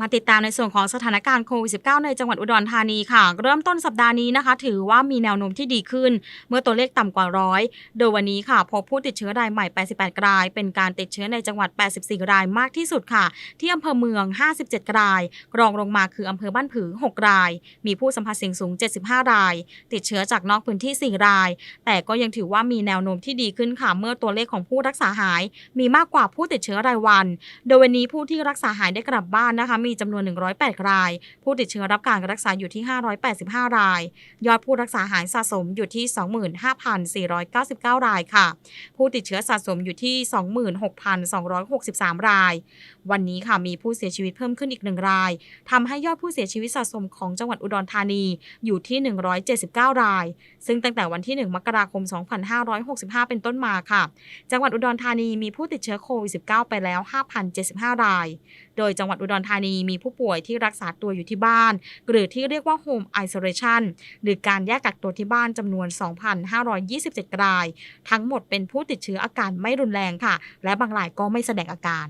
มาติดตามในส่วนของสถานการณ์โควิด -19 ในจังหวัดอุดรธานีค่ะ เริ่มต้นสัปดาห์นี้นะคะ ถือว่ามีแนวโน้มที่ดีขึ้น เมื่อตัวเลขต่ำกว่าร้อยโดยวันนี้ค่ะ พบผู้ติดเชื้อรายใหม่ 88 ราย เป็นการติดเชื้อในจังหวัด 84 รายมากที่สุดค่ะ ที่อำเภอเมือง 57 ราย รองลงมาคืออำเภอบ้านผือ 6 ราย มีผู้สัมผัสเสี่ยงสูง 75 ราย ติดเชื้อจากนอกพื้นที่ 4 ราย แต่ก็ยังถือว่ามีแนวโน้มที่ดีขึ้นค่ะ เมื่อตัวเลขของผู้รักษาหาย มีมากกว่าผู้ติดเชื้อรายวัน โดยวันนี้ผู้ที่รักษาหายได้กลับบ้านนะคะมีจำนวน 108 ราย ผู้ติดเชื้อรับการรักษาอยู่ที่ 585 ราย ยอดผู้รักษาหายสะสมอยู่ที่ 25,499 รายค่ะ ผู้ติดเชื้อสะสมอยู่ที่ 26,263 ราย วันนี้ค่ะมีผู้เสียชีวิตเพิ่มขึ้นอีกหนึ่งรายทำให้ยอดผู้เสียชีวิตสะสมของจังหวัดอุดรธานีอยู่ที่ 179 ราย ซึ่งตั้งแต่วันที่ 1 มกราคม 2565 เป็นต้นมาค่ะ จังหวัดอุดรธานีมีผู้ติดเชื้อโควิด -19 ไปแล้ว 5,075 ราย โดยจังหวัดอุดรธานีมีผู้ป่วยที่รักษาตัวอยู่ที่บ้าน หรือที่เรียกว่า Home Isolation หรือการแยกกักตัวที่บ้านจำนวน 2,527 ราย ทั้งหมดเป็นผู้ติดเชื้ออาการไม่รุนแรงค่ะ และบางรายก็ไม่แสดงอาการ